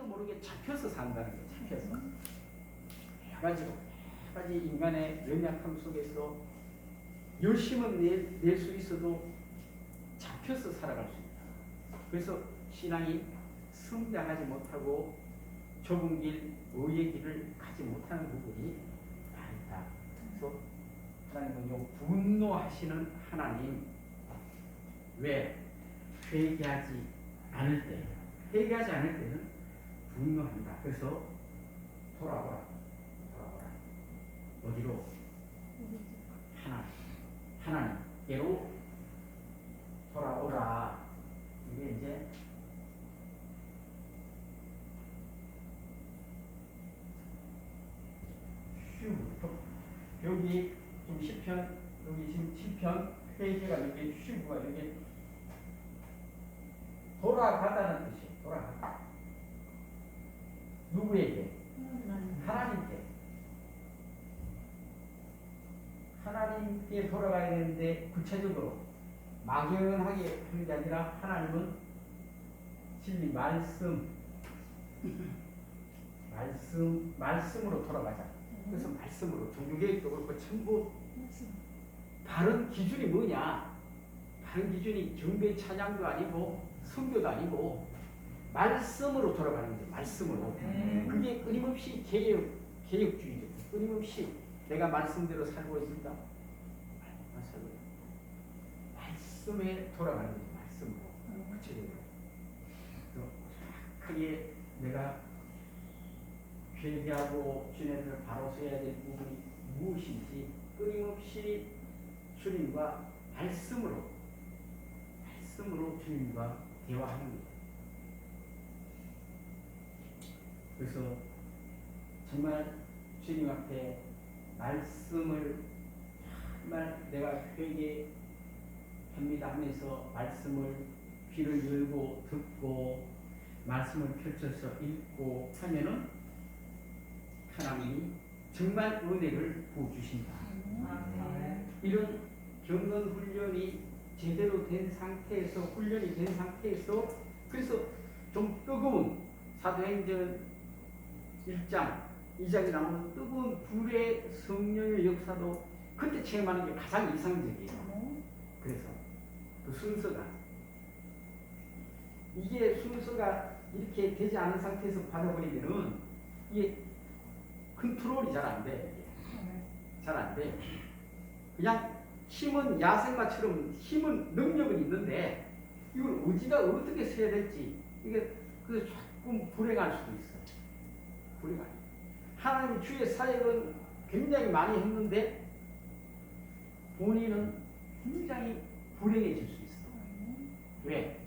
자기도 모르게 잡혀서 산다는 거예요. 잡혀서. 해가지고 여러 가지 인간의 연약함 속에서 열심은 낼수 있어도 잡혀서 살아갈 수 있다. 그래서 신앙이 성장하지 못하고 좁은 길, 의의 길을 가지 못하는 부분이 많다. 그래서 하나님은 요 분노하시는 하나님 왜 회개하지 않을 때 회개하지 않을 때는 분노한다. 그래서 돌아오라, 돌아오라. 어디로? 하나님, 하나님께로 돌아오라. 이게 이제 슈부터 여기 지금 시편 여기 지금 시편 회개가 여기 슈부가 여기 돌아가다는 뜻이 돌아가다. 누구에게? 하나님께. 하나님께 돌아가야 되는데 구체적으로 막연하게 하는 게 아니라 하나님은 진리 말씀 말씀 말씀으로 돌아가자. 그래서 말씀으로 종교개혁도 그렇고 전부 바른 기준이 뭐냐? 바른 기준이 경배 찬양도 아니고 성교도 아니고 말씀으로 돌아가는 거죠. 말씀으로. 네. 그게 끊임없이 개혁 개혁주의죠. 끊임없이 내가 말씀대로 살고 있습니다. 말- 살고 있- 말씀에 돌아가는 거죠. 말씀으로. 구체적으로. 또 정확하게 내가 회개하고 주님을 바로 서야 될 부분이 무엇인지 끊임없이 주님과 말씀으로 말씀으로 주님과 대화하는 거예요. 그래서 정말 주님 앞에 말씀을 정말 내가 회개합니다 하면서 말씀을 귀를 열고 듣고 말씀을 펼쳐서 읽고 하면은 하나님이 정말 은혜를 부어주신다. 이런 경건 훈련이 제대로 된 상태에서 훈련이 된 상태에서 그래서 좀 뜨거운 사도행전 1장 2장에 나오는 뜨거운 불의 성령의 역사도 그때 체험하는 게 가장 이상적이에요. 그래서 그 순서가 이게 순서가 이렇게 되지 않은 상태에서 받아버리면은 이게 컨트롤이 잘 안 돼. 잘 안 돼. 그냥 힘은 야생마처럼 힘은 능력은 있는데 이걸 어디다 어떻게 써야 될지 이게 그 조금 불행할 수도 있어요. 불행할. 하나님 주의 사역은 굉장히 많이 했는데 본인은 굉장히 불행해질 수 있어. 왜?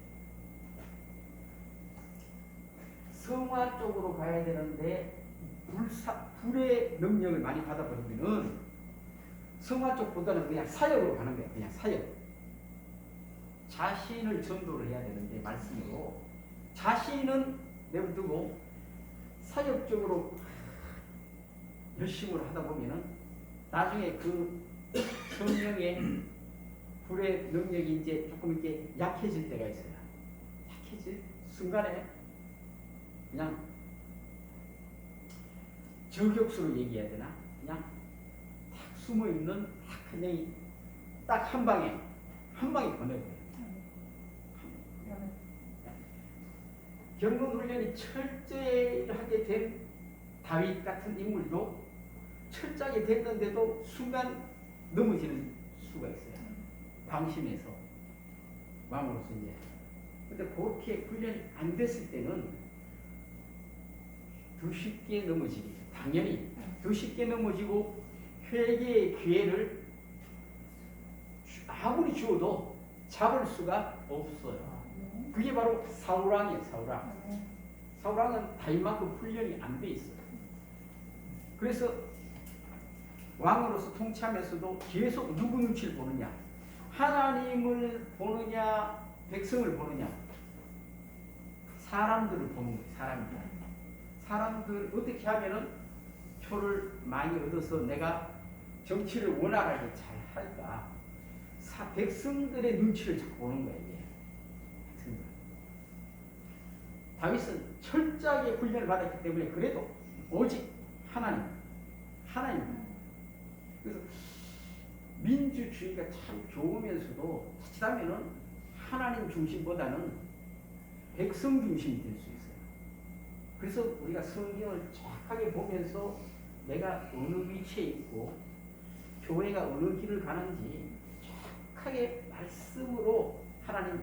성화 쪽으로 가야 되는데 불사, 불의 능력을 많이 받아버리면은 성화 쪽보다는 그냥 사역으로 가는 거야. 그냥 사역. 자신을 전도를 해야 되는데 말씀으로 자신은 내버두고 사역적으로 열심을 하다 보면은 나중에 그 성령의 불의 능력이 이제 조금 이렇게 약해질 때가 있어요. 약해질 순간에 그냥 저격수로 얘기해야 되나? 그냥 딱 숨어 있는 딱 그냥 딱 한 방에 한 방에 보내버려요. 경건 훈련이 철저하게 된 다윗 같은 인물도 철저하게 됐는데도 순간 넘어지는 수가 있어요. 방심해서 왕으로서 이제. 근데 그렇게 훈련이 안 됐을 때는 더 쉽게 넘어지겠죠. 당연히 더 쉽게 넘어지고 회개의 기회를 주- 아무리 주어도 잡을 수가 없어요. 그게 바로 사우랑이에요. 사우랑. 사우랑은 다윗만큼 훈련이 안 돼 있어요. 그래서 왕으로서 통치하면서도 계속 누구 눈치를 보느냐? 하나님을 보느냐? 백성을 보느냐? 사람들을 보는 거예요. 사람들. 사람들 어떻게 하면은 표를 많이 얻어서 내가 정치를 원활하게 잘 할까? 사, 백성들의 눈치를 자꾸 보는 거예요. 이게. 백성들. 다윗은 철저하게 훈련을 받았기 때문에 그래도 오직 하나님, 하나님. 그래서 민주주의가 참 좋으면서도 자칫하면은 하나님 중심보다는 백성 중심이 될 수 있어요. 그래서 우리가 성경을 정확하게 보면서 내가 어느 위치에 있고 교회가 어느 길을 가는지 정확하게 말씀으로 하나님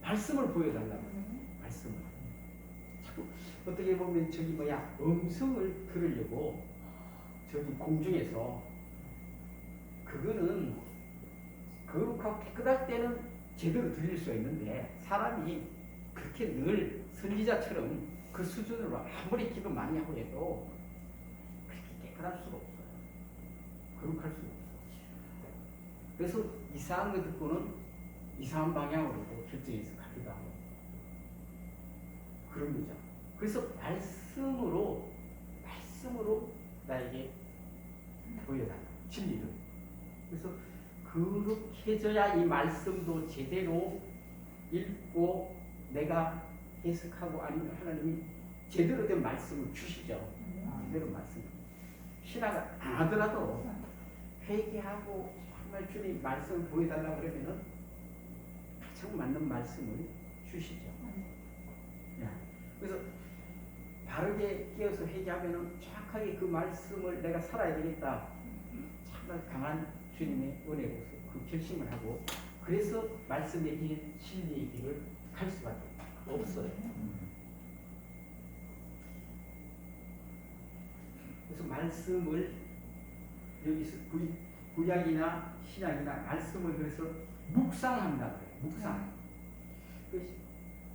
말씀을 보여달라고 말씀을 자꾸 어떻게 보면 저기 뭐야 음성을 들으려고 저기 공중에서 그거는 거룩하고 깨끗할 때는 제대로 들릴 수 있는데 사람이 그렇게 늘 선지자처럼 그 수준으로 아무리 기도 많이 하고 해도 그렇게 깨끗할 수가 없어요. 거룩할 수가 없어요. 그래서 이상한 거 듣고는 이상한 방향으로 결정해서 가기도 그런 거죠. 그래서 말씀으로 말씀으로 나에게 보여달라 진리를. 그래서 그렇게 해줘야 이 말씀도 제대로 읽고 내가 해석하고 아니면 하나님이 제대로 된 말씀을 주시죠. 제대로 말씀. 신앙을 안 하더라도 회개하고 정말 주님 말씀을 보여달라고 그러면은 가장 맞는 말씀을 주시죠. 야, 그래서 바르게 끼어서 회개하면은 정확하게 그 말씀을 내가 살아야 되겠다. 정말 강한 주님의 은혜로서 그 결심을 하고 그래서 말씀의 길, 진리의 길을 갈 수밖에 없어요. 그래서 말씀을 여기서 구, 구약이나 신약이나 말씀을 그래서 묵상한다 그래요. 묵상.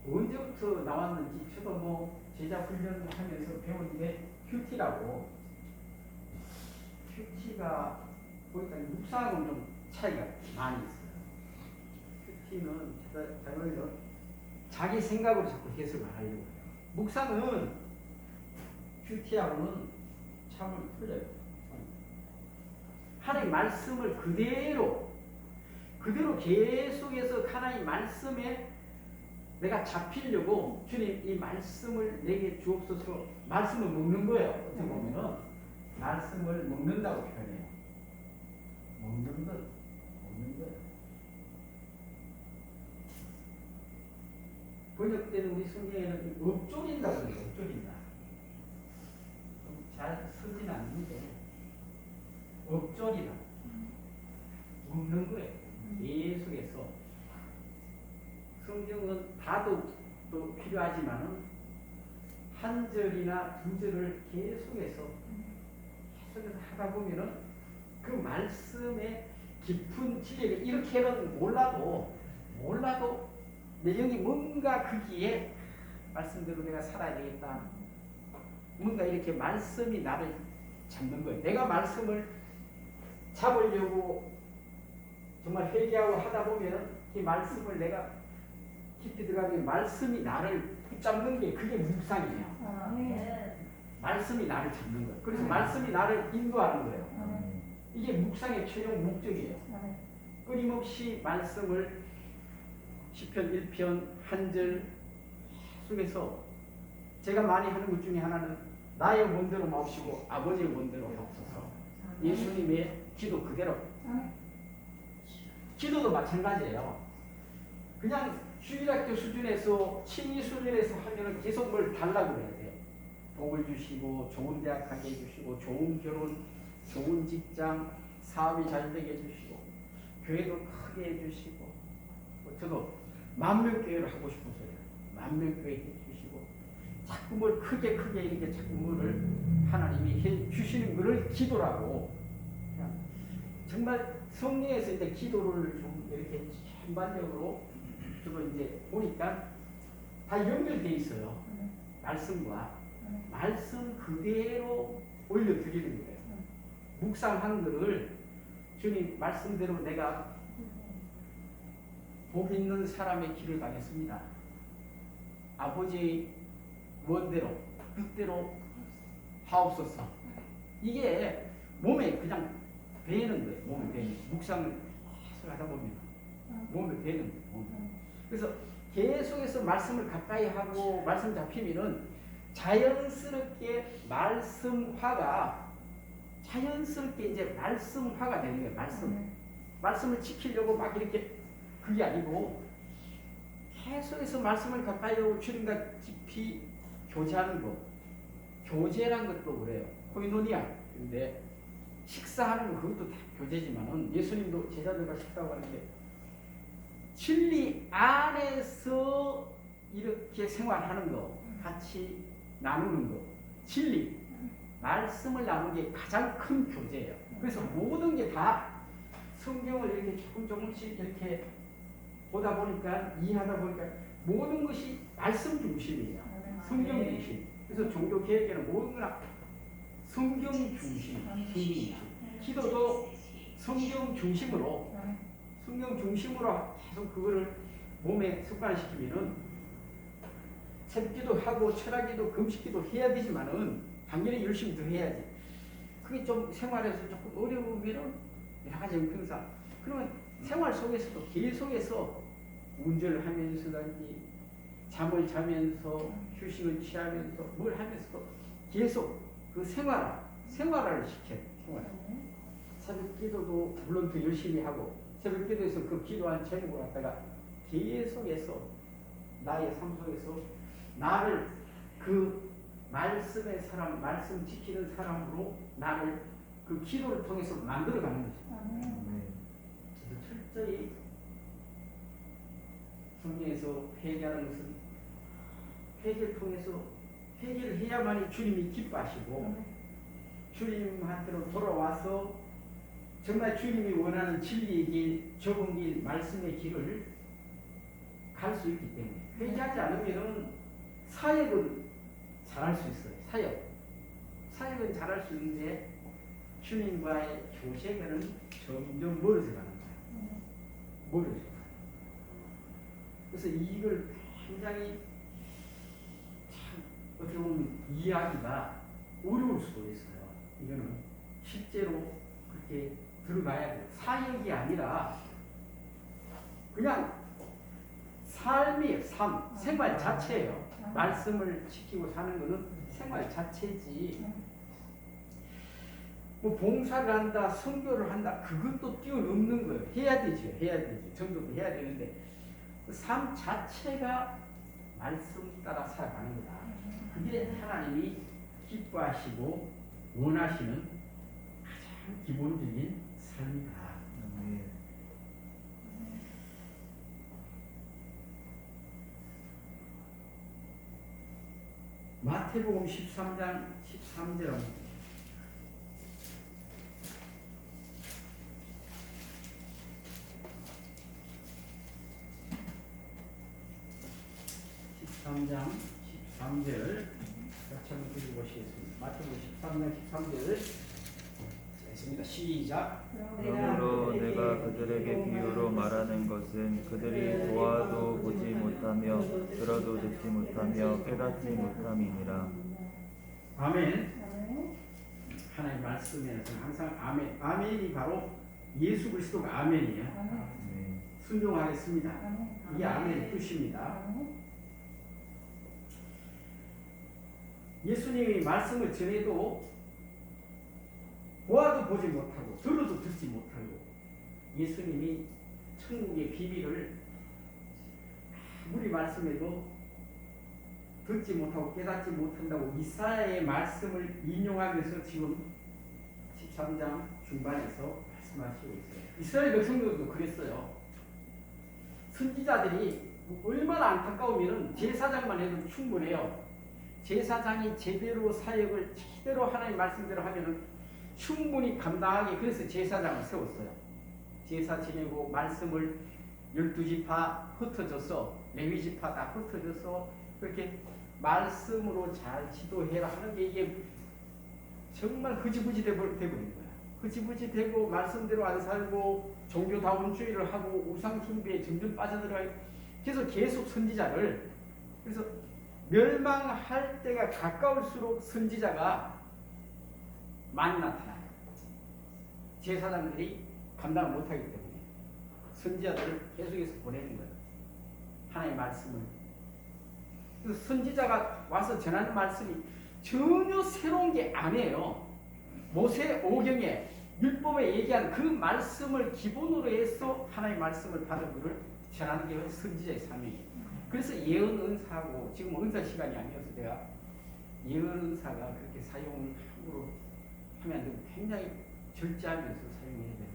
그 언제부터 나왔는지 저도 뭐 제자 훈련을 하면서 배운 게 큐티라고 큐티가 보니까 묵상하고는 좀 차이가 많이 있어요. 큐티는 자기가 자기 생각으로 자꾸 해석을 하려고 해요. 묵상은 큐티하고는 참을 틀려요. 하나님 말씀을 그대로 그대로 계속해서 하나님 말씀에 내가 잡히려고 주님 이 말씀을 내게 주옵소서 말씀을 먹는 거예요. 어떻게 보면은 말씀을 먹는다고 표현해요. 먹는 것, 먹는 거예요. 번역되는 우리 성경에는 엎조린다고 그래요. 엎조린다. 잘 쓰진 않는데 엎조리다. 먹는 거예요. 계속해서 성경은 다독도 필요하지만은 한 절이나 두 절을 계속해서 계속해서 하다 보면은 그 말씀의 깊은 진리를 이렇게는 몰라도 몰라도 내 영이 뭔가 거기에 말씀대로 내가 살아야 되겠다. 뭔가 이렇게 말씀이 나를 잡는 거예요. 내가 말씀을 잡으려고 정말 회개하고 하다 보면 이 말씀을 내가 깊이 들어가면 말씀이 나를 붙잡는 게 그게 묵상이에요. 말씀이 나를 잡는 거예요. 그래서 말씀이 나를 인도하는 거예요. 이게 묵상의 최종 목적이에요. 끊임없이 말씀을 시편 1편 한절 속에서 제가 많이 하는 것 중에 하나는 나의 원대로 마옵시고 아버지의 원대로 하옵소서. 예수님의 기도 그대로. 기도도 마찬가지예요. 그냥 주일학교 수준에서 친위 수준에서 하면은 계속 뭘 달라고 그래야 돼요. 복을 주시고 좋은 대학 가게 해주시고 좋은 결혼, 좋은 직장, 사업이 잘 되게 해주시고 교회도 크게 해주시고 뭐 저도 만명 교회를 하고 싶어서요. 만명 교회 해주시고 자꾸 뭘 크게 크게 이렇게 자꾸 뭐를 하나님이 해 주시는 것을 기도라고 정말 성령에서 이제 기도를 좀 이렇게 전반적으로 저도 이제 보니까 다 연결돼 있어요. 말씀과 말씀 그대로 올려드리는 거예요. 묵상한 거를 주님 말씀대로 내가 복 있는 사람의 길을 가겠습니다. 아버지의 원대로 뜻대로 하옵소서. 이게 몸에 그냥 배는 거예요. 몸에 배는 묵상을 계속 하다 보면 몸에 배는 거예요. 그래서 계속해서 말씀을 가까이 하고 말씀 잡히면은 자연스럽게 말씀화가 자연스럽게 이제 말씀화가 되는 거예요. 말씀. 말씀을 지키려고 막 이렇게 그게 아니고 계속해서 말씀을 가까이 하고 주님과 깊이 교제하는 거. 교제란 것도 그래요. 코이노니아. 근데 식사하는 거 그것도 다 교제지만은 예수님도 제자들과 식사하고 하는데 진리 안에서 이렇게 생활하는 거 같이 나누는 거 진리 말씀을 나누는 게 가장 큰 교제예요. 그래서 모든 게 다 성경을 이렇게 조금 조금씩 이렇게 보다 보니까 이해하다 보니까 모든 것이 말씀 중심이에요. 성경 중심. 그래서 종교 계획에는 모든 거나 성경 중심, 성경 중심. 기도도 성경 중심으로 성경 중심으로 계속 그거를 몸에 습관시키면은 새기도 하고 철학기도 금식기도 해야 되지만은 당연히 열심히 더 해야지. 그게 좀 생활에서 조금 어려우면은 여러 가지 형평상 그러면 생활 속에서도 계속해서 운전을 하면서든지 잠을 자면서 휴식을 취하면서 뭘 하면서도 계속 그 생활 생활을 시켜요. 생활. 새벽 기도도 물론 더 열심히 하고 새벽 기도에서 그 기도한 제목을 갖다가 계속해서 나의 삶 속에서 나를 그 말씀의 사람, 말씀 지키는 사람으로 나를 그 기도를 통해서 만들어가는 거죠. 그래서 철저히 성경에서 회개하는 것은 회개를 통해서 회개를 해야만이 주님이 기뻐하시고 주님한테로 돌아와서 정말 주님이 원하는 진리의 길, 좁은 길, 말씀의 길을 갈 수 있기 때문에 회개하지 않으면 사역은 잘할 수 있어요. 사역. 사역은 잘할 수 있는데 주님과의 교제는 점점 멀어져 가는 거예요. 멀어져. 그래서 이걸 굉장히 참 어떻게 보면 이해하기가 어려울 수도 있어요. 이거는 실제로 그렇게 들어가야 돼요. 사역이 아니라 그냥 삶이에요. 삶, 생활 자체예요. 말씀을 지키고 사는 거는 생활 자체지. 뭐 봉사를 한다, 선교를 한다, 그것도 뛰어넘는 거예요. 해야 되죠. 해야 되죠. 정도도 해야 되는데 그삶 자체가 말씀 따라 살아가는 거다. 그게 하나님이 기뻐하시고 원하시는 가장 기본적인 삶이다. 마태복음 13장 13절 십삼장 13절 같이 한번 읽어보시겠습니다. 마태복음 13장 13절 했습니다. 시작. 그러므로 내가 그들에게 비유로 말하는 것은 그들이 보아도 보지 못하며 들어도 듣지 못하며 깨닫지 못함이니라. 아멘. 하나님 말씀에는 항상 아멘. 아멘이 바로 예수 그리스도가 아멘이에요. 네. 순종하겠습니다. 이게 아멘의 뜻입니다. 예수님이 말씀을 전해도 보아도 보지 못하고 들어도 듣지 못하고 예수님이 천국의 비밀을 아무리 말씀해도 듣지 못하고 깨닫지 못한다고 이사야의 말씀을 인용하면서 지금 13장 중반에서 말씀하시고 있어요. 이스라엘 백성들도 그랬어요. 선지자들이 얼마나 안타까우면 제사장만 해도 충분해요. 제사장이 제대로 사역을 제대로 하나님 말씀대로 하면은 충분히 감당하게 그래서 제사장을 세웠어요. 제사 지내고 말씀을 열두 지파 흩어져서 레위 지파 다 흩어져서 그렇게 말씀으로 잘 지도해라 하는 게 이게 정말 흐지부지 돼버린 거야. 흐지부지 되고 말씀대로 안 살고 종교다운주의를 하고 우상 숭배에 점점 빠져들어가 그래서 계속 선지자를 그래서 멸망할 때가 가까울수록 선지자가 많이 나타나요. 제사장들이 감당을 못하기 때문에 선지자들을 계속해서 보내는 거예요. 하나님의 말씀을 그 선지자가 와서 전하는 말씀이 전혀 새로운 게 아니에요. 모세 오경에 율법에 얘기한 그 말씀을 기본으로 해서 하나님의 말씀을 받은 것을 전하는 게 선지자의 사명이에요. 그래서 예언 은사하고 지금 은사 시간이 아니어서 제가 예언 은사가 그렇게 사용을 함부로 하면 굉장히 절제하면서 사용해야 되는데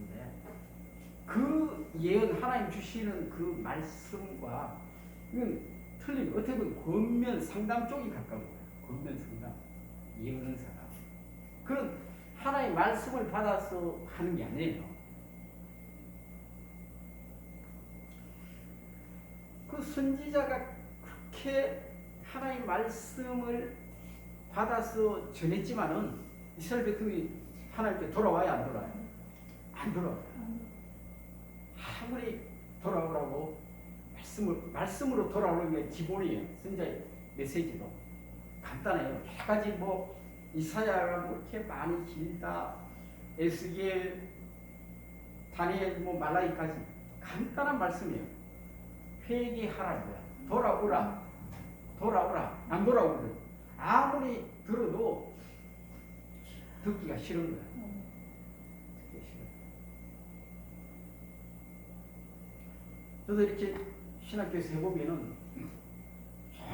그 예언 하나님 주시는 그 말씀과 이건 틀린 어떻게 보면 권면 상담 쪽이 가까운 거예요. 권면 상담 예언 은사가 그런 하나의 말씀을 받아서 하는 게 아니에요. 그 선지자가 그렇게 하나의 말씀을 받아서 전했지만은 이스라엘 백성이 하나님께 돌아와야 안 돌아와요? 안 돌아와요. 아무리 돌아오라고 말씀을 말씀으로 돌아오는 게 기본이에요. 선자의 메시지도 간단해요. 여러 가지 뭐 이사야가 뭐 이렇게 많이 길다. 에스겔, 다니엘, 뭐 말라기까지 간단한 말씀이에요. 회개하라고요. 돌아오라. 돌아오라. 안 돌아오거든. 아무리 들어도 듣기가 싫은 거야. 듣기가 싫어. 저도 이렇게 신학교에서 해보면은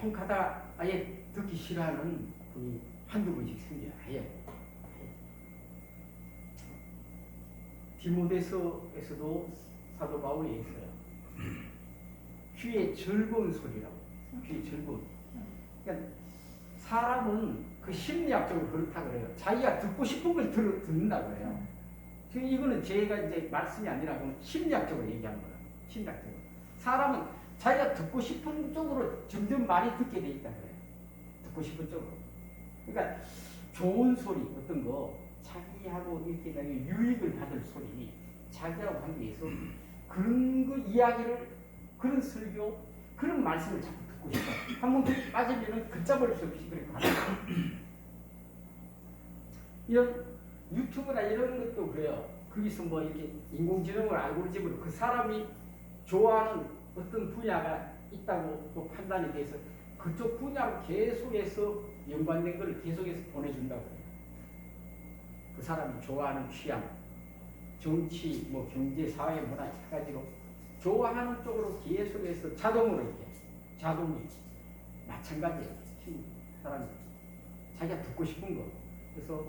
좀 가다가 아예 듣기 싫어하는 분이 한두 분씩 생겨요. 아예. 디모데서에서도 사도 바울이 있어요. 귀에 즐거운 소리라고. 귀에 즐거운. 그러니까 사람은 그 심리학적으로 그렇다 그래요. 자기가 듣고 싶은 걸 들, 듣는다 그래요. 지금 이거는 제가 이제 말씀이 아니라 심리학적으로 얘기하는 거예요. 심리학적으로. 사람은 자기가 듣고 싶은 쪽으로 점점 많이 듣게 돼 있다 그래요. 듣고 싶은 쪽으로. 그러니까 좋은 소리 어떤 거 자기하고 이렇게 나중에 유익을 받을 소리 자기하고 관계해서 그런 거 이야기를 그런 설교 그런 말씀을 자꾸 듣고 싶어. 한번 빠지면은 걷잡을 수 없이 그렇게 가는. 이런 유튜브나 이런 것도 그래요. 거기서 뭐 이렇게 인공지능을 알고리즘으로 그 사람이 좋아하는 어떤 분야가 있다고 또 판단이 돼서 그쪽 분야로 계속해서 연관된 걸 계속해서 보내준다고 해요. 그 사람이 좋아하는 취향, 정치, 뭐 경제, 사회, 문화 여러 가지로 좋아하는 쪽으로 계속해서 자동으로 이렇게 자동이 마찬가지예요. 그 사람이 자기가 듣고 싶은 거. 그래서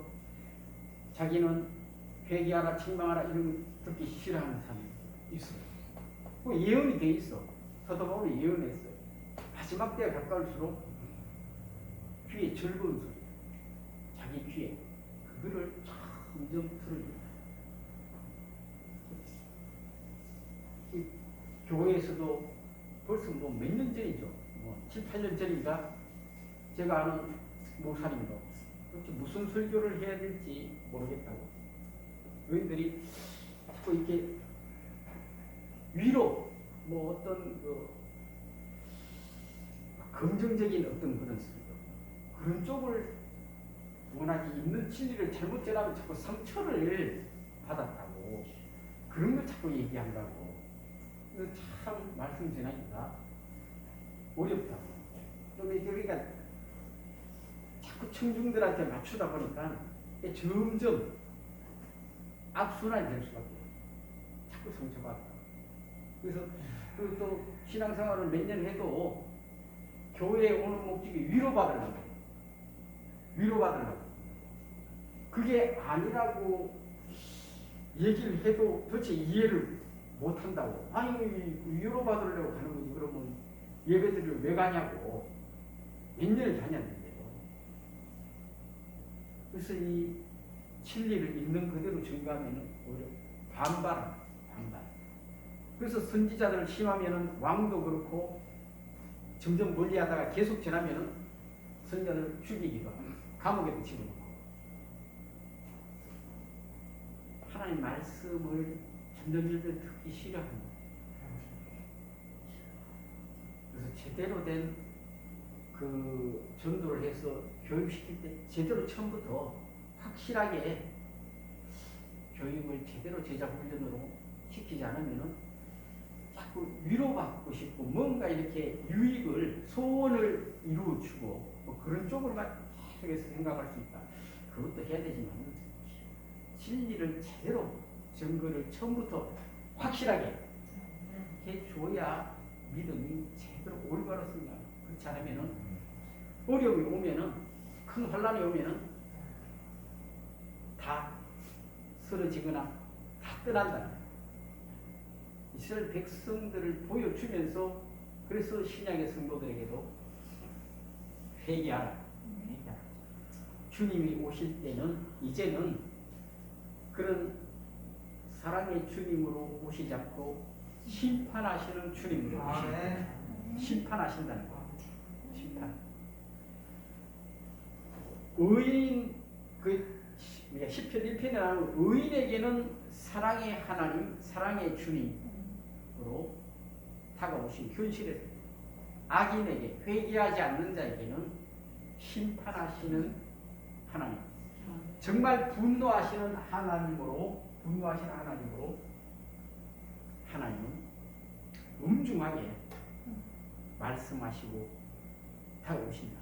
자기는 회개하라, 책망하라 이런 거 듣기 싫어하는 사람이 있어요. 그 예언이 돼 있어. 사도 바울이 예언했어요. 마지막 때가 가까울수록 귀에 즐거운 소리, 자기 귀에 그거를 점점 이 교회에서도 벌써 뭐 몇 년 전이죠. 뭐 7, 8년 전인가 제가 아는 목사님도 무슨 설교를 해야 될지 모르겠다고 의원들이 자꾸 이렇게 위로 뭐 어떤 그 긍정적인 어떤 그런 그런 쪽을 원하지 있는 진리를 잘못 전하면 자꾸 상처를 받았다고 그런 걸 자꾸 얘기한다고 참 말씀 전하기가 어렵다고 좀 그러니까 자꾸 청중들한테 맞추다 보니까 점점 악순환이 될 수밖에 없어요. 자꾸 상처받다. 그래서 그리고 또 신앙생활을 몇 년 해도 교회에 오는 목적이 위로받으려고. 위로받으려고. 그게 아니라고 얘기를 해도 도대체 이해를 못한다고. 아니 위로받으려고 가는 거지. 그러면 예배드리러 왜 가냐고. 몇 년을 다녔는데요. 그래서 이 진리를 있는 그대로 증거하면 오히려 반발 반발 그래서 선지자들을 심하면은 왕도 그렇고 점점 멀리 하다가 계속 지나면은 선자를 죽이기도 하고 감옥에도 집어넣고 하나님 말씀을 점점 듣기 싫어합니다. 그래서 제대로 된 그 전도를 해서 교육시킬 때 제대로 처음부터 확실하게 교육을 제대로 제자 훈련으로 시키지 않으면은 자꾸 위로받고 싶고 뭔가 이렇게 유익을 소원을 이루어주고 뭐 그런 쪽으로만 계속해서 생각할 수 있다. 그것도 해야 되지만 진리를 제대로 증거를 처음부터 확실하게 해줘야 믿음이 제대로 올바로 씁니다. 그렇지 않으면은 어려움이 오면은 큰 환란이 오면은 다 쓰러지거나 다 떠난다. 이스라엘 백성들을 보여주면서 그래서 신약의 성도들에게도 회개하라. 회개하라. 주님이 오실 때는 이제는 그런 사랑의 주님으로 오시지 않고 심판하시는 주님으로 오십니다. 아멘. 심판하신다는 거. 심판. 의인 그 시- 뭐야, 시편 1편에 나오는 의인에게는 사랑의 하나님, 사랑의 주님 으로 다가오신 현실에서 악인에게 회개하지 않는 자에게는 심판하시는 하나님. 정말 분노하시는 하나님으로 분노하시는 하나님으로 하나님은 엄중하게 말씀하시고 다가오신다.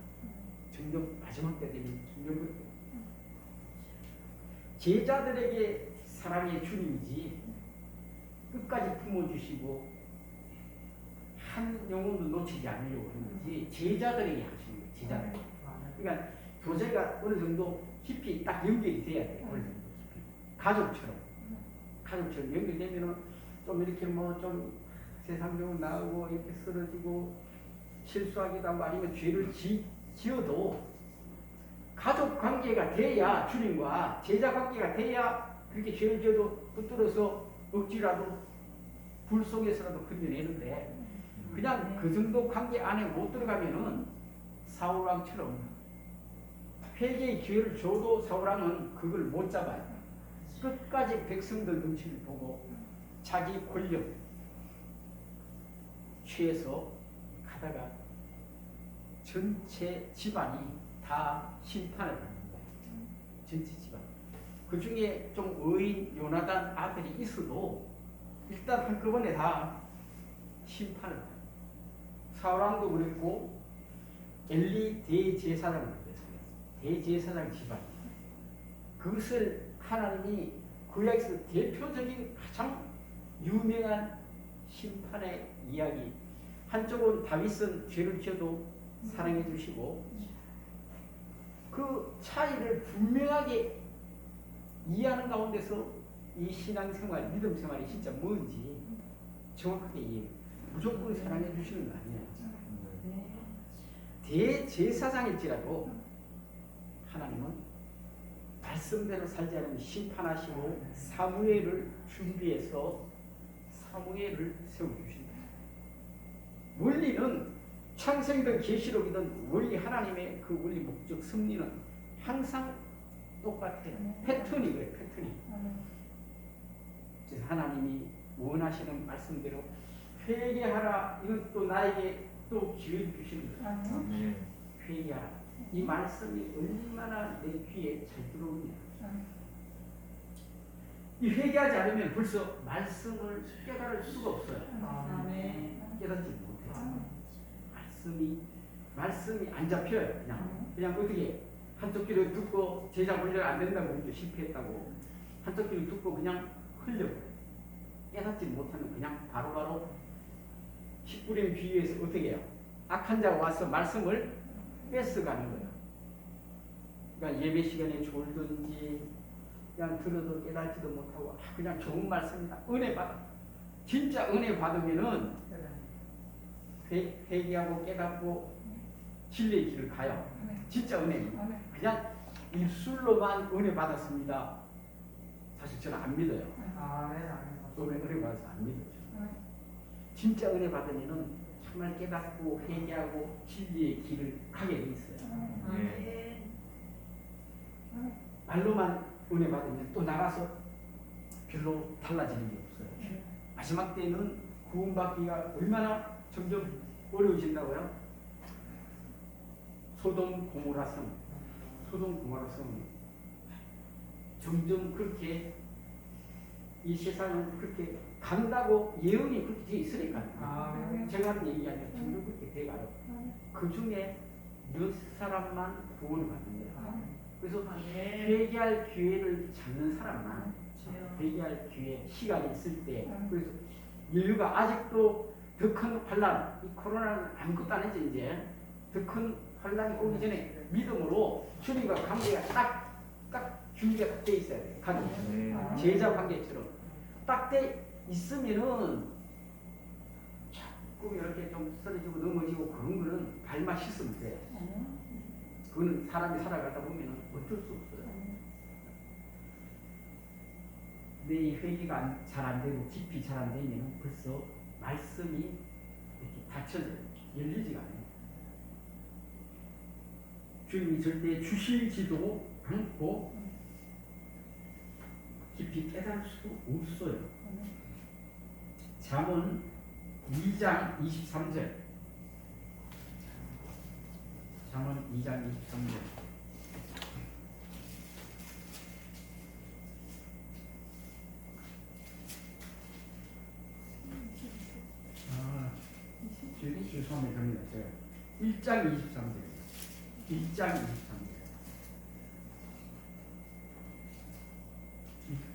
점점 마지막 때 되면 점점 그렇게 제자들에게 사랑의 주님이지 끝까지 품어주시고 한 영혼도 놓치지 않으려고 하는 거지 제자들에게 하시는 거예요. 제자들. 그러니까 교제가 어느 정도 깊이 딱 연결이 돼야 돼요. 어느 정도 깊이. 가족처럼. 가족처럼 연결되면은 좀 이렇게 뭐 좀 세상적으로 나오고 이렇게 쓰러지고 실수하기도 하고 아니면 죄를 지, 지어도 가족 관계가 돼야 주님과 제자 관계가 돼야 그렇게 죄를 지어도 붙들어서 억지라도 불 속에서라도 건져내는데 그냥 그 정도 관계 안에 못 들어가면은 사울왕처럼 회개의 기회를 줘도 사울왕은 그걸 못 잡아요. 끝까지 백성들 눈치를 보고 자기 권력 취해서 가다가 전체 집안이 다 심판을 받는 거예요. 전체 집안. 그 중에 좀 의인 요나단 아들이 있어도 일단 한꺼번에 다 심판을 받아요. 사울왕도 그랬고 엘리 대제사장도 그랬어요. 대제사장 집안. 그것을 하나님이 구약에서 대표적인 가장 유명한 심판의 이야기. 한쪽은 다윗은 죄를 지어도 사랑해 주시고 그 차이를 분명하게 이해하는 가운데서 이 신앙생활, 믿음 생활이 진짜 뭔지 정확하게 이해. 무조건 사랑해 주시는 거 아니에요. 대제사장일지라도 하나님은 말씀대로 살지 않으면 심판하시고 사무엘을 준비해서 사무엘을 세워주신다. 원리는 창세이든 계시록이든 원리 하나님의 그 원리 목적 승리는 항상 똑같아요. 패턴이 그래 패턴이. 그래서 하나님이 원하시는 말씀대로 회개하라. 이건 또 나에게 또 기회 주시는 거예요. 회개하라. 이 말씀이 얼마나 내 귀에 잘 들어오냐. 이 회개하지 않으면 벌써 말씀을 깨달을 수가 없어요. 깨닫지 못해요. 말씀이 말씀이 안 잡혀요. 그냥 그냥 어떻게 한쪽 귀로 듣고 제자 훈련 안 된다고 이제 실패했다고 한쪽 귀로 듣고 그냥 흘려 깨닫지 못하면 그냥 바로바로 십부림 비유에서 어떻게 해요? 악한 자가 와서 말씀을 뺏어가는 거예요. 그러니까 예배 시간에 졸든지 그냥 들어도 깨닫지도 못하고 아, 그냥 좋은 말씀이다. 은혜 받아. 진짜 은혜 받으면은 회, 회개하고 깨닫고 진리의 길을 가요. 진짜 은혜입니다. 그냥 입술로만 은혜 받았습니다. 사실 저는 안 믿어요. 은혜, 은혜 받아서 안 믿어요. 진짜 은혜 받으면은 정말 깨닫고 회개하고 진리의 길을 가게 돼 있어요. 말로만 은혜 받으면 또 나가서 별로 달라지는 게 없어요. 마지막 때는 구원받기가 얼마나 점점 어려워진다고요? 소돔 고모라 성, 소돔 고모라 성 점점 그렇게 이 세상은 그렇게 간다고 예언이 그렇게 돼 있으니까. 아멘. 제가 하는 얘기가 아니라 점점 그렇게 돼가요. 그 중에 몇 사람만 구원을 받는 거야. 그래서 회개할 기회를 잡는 사람만 회개할 기회 시간이 있을 때. 그래서 인류가 아직도 더큰 환란 이 코로나는 아무것도 안 했지 이제. 더큰 환란이 오기 전에 믿음으로 주님과 관계가 딱딱 준비가 딱 돼 있어야 돼 가족 네. 제자 관계처럼 딱 돼 있으면은 자꾸 이렇게 좀 쓰러지고 넘어지고 그런 거는 발만 씻으면 돼 그거는 사람이 살아가다 보면은 어쩔 수 없어요. 내 회개가 잘 안 되고 깊이 잘 안 되면 벌써 말씀이 이렇게 닫혀져요. 열리지가 않아요. 주님이 절대 주실지도 않고 깊이 깨달을 수 없어요. 잠언 2장 23절 잠언 2장 23절 아, 죄- 죄송합니다. 겁니다. 제가 1장 23절 1장 23절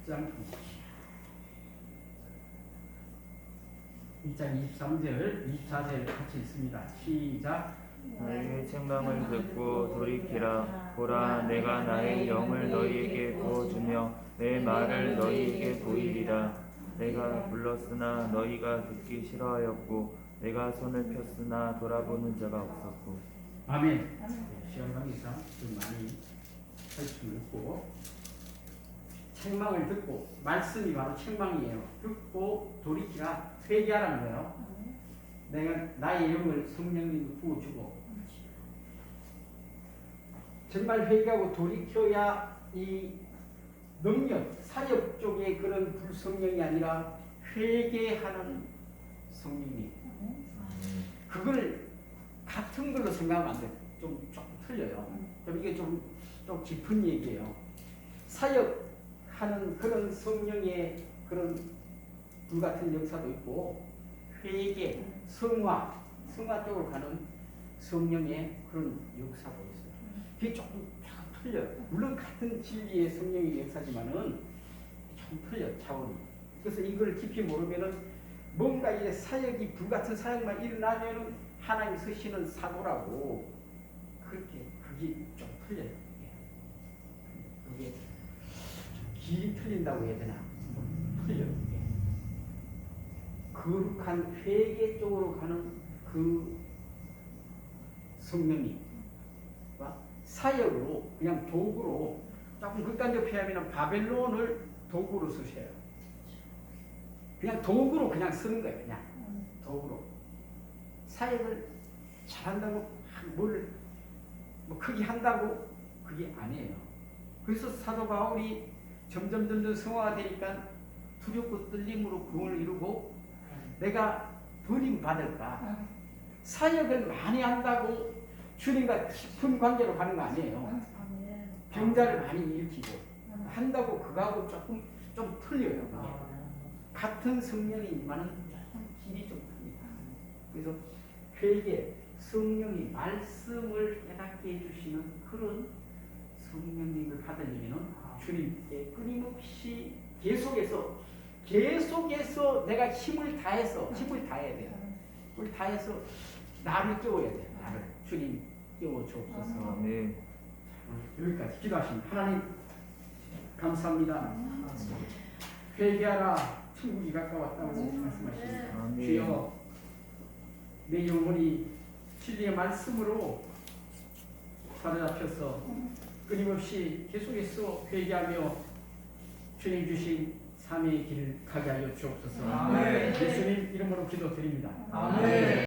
1장 1장 23절 24절 같이 있습니다. 시작. 나의 책망을 듣고 돌이키라. 보라 내가 나의 영을 너희에게 부어주며 내 말을 너희에게 보이리라. 내가 불렀으나 너희가 듣기 싫어하였고 내가 손을 폈으나 돌아보는 자가 없었고 아멘. 네, 시간 관계상 좀 많이 할수 있고 책망을 듣고 말씀이 바로 책망이에요. 듣고 돌이키라 회개하라는 거예요. 내가 나의 영을 성령님이 부어주고 정말 회개하고 돌이켜야 이 능력, 사역 쪽의 그런 불성령이 아니라 회개하는 성령이 그걸 같은 걸로 생각하면 안 돼. 좀 조금 틀려요. 그럼 이게 좀, 좀 깊은 얘기예요. 사역하는 그런 성령의 그런 불같은 역사도 있고 회개, 성화, 성화 쪽으로 가는 성령의 그런 역사도 있어요. 그게 조금 조금 틀려요. 물론 같은 진리의 성령의 역사지만은 좀 틀려 차원이. 그래서 이걸 깊이 모르면은 뭔가 이제 사역이 불같은 사역만 일어나면은 하나님 쓰시는 사고라고 그렇게 그게 좀 틀려요. 예. 그게 좀 길이 틀린다고 해야 되나? 좀 틀려요. 예. 거룩한 회개 쪽으로 가는 그 성령이 사역으로 그냥 도구로 조금 극단적 표현하면 바벨론을 도구로 쓰셔요. 그냥 도구로 그냥 쓰는 거예요. 그냥 도구로 사역을 잘한다고 뭘 뭐 크게 한다고 그게 아니에요. 그래서 사도 바울이 점점 점점 성화가 되니까 두렵고 떨림으로 구원을 이루고 내가 버림 받을까 사역을 많이 한다고 주님과 깊은 관계로 가는 거 아니에요. 병자를 많이 일으키고 한다고 그거하고 조금 좀 틀려요. 그게. 같은 성령이지만은 조금 길이 좀. 그래서 회개, 성령이 말씀을 깨닫게 해주시는 그런 성령님을 받으려면은 주님께 끊임없이 계속해서 계속해서 내가 힘을 다해서 힘을 다해야 돼요. 힘을 다해서 나를 깨워야 돼요. 나를 주님 깨워 주옵소서. 아멘 여기까지 기도하십니다. 하나님 감사합니다. 회개하라 천국이 가까웠다고 말씀하십니다. 아멘. 주여 내 영혼이 진리의 말씀으로 사로잡혀서 끊임없이 계속해서 회개하며 주님 주신 삶의 길을 가게 하여 주옵소서. 아멘. 예수님 이름으로 기도드립니다. 아멘.